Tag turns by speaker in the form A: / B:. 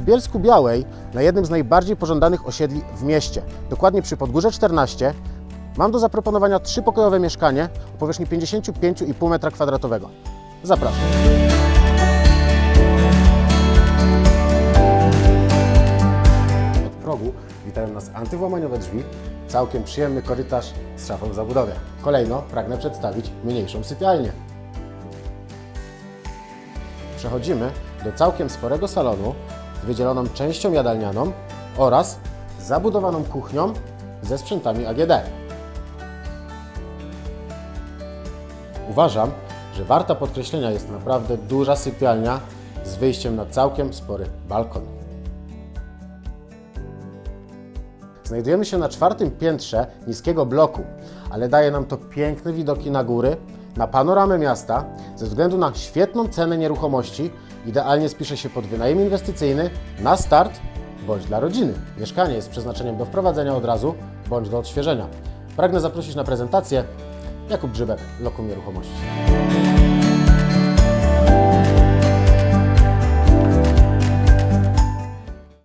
A: Bielsku Białej, na jednym z najbardziej pożądanych osiedli w mieście, dokładnie przy Podgórze 14, mam do zaproponowania trzypokojowe mieszkanie o powierzchni 55,5 m2. Zapraszam. Od progu witają nas antywłamaniowe drzwi, całkiem przyjemny korytarz z szafą w zabudowie. Kolejno pragnę przedstawić mniejszą sypialnię. Przechodzimy do całkiem sporego salonu wydzieloną częścią jadalnianą oraz zabudowaną kuchnią ze sprzętami AGD. Uważam, że warta podkreślenia jest naprawdę duża sypialnia z wyjściem na całkiem spory balkon. Znajdujemy się na czwartym piętrze niskiego bloku, ale daje nam to piękne widoki na góry, na panoramę miasta. Ze względu na świetną cenę nieruchomości, idealnie spisze się pod wynajem inwestycyjny na start bądź dla rodziny. Mieszkanie jest przeznaczeniem do wprowadzenia od razu bądź do odświeżenia. Pragnę zaprosić na prezentację Jakub Grzybek, Lokum Nieruchomości.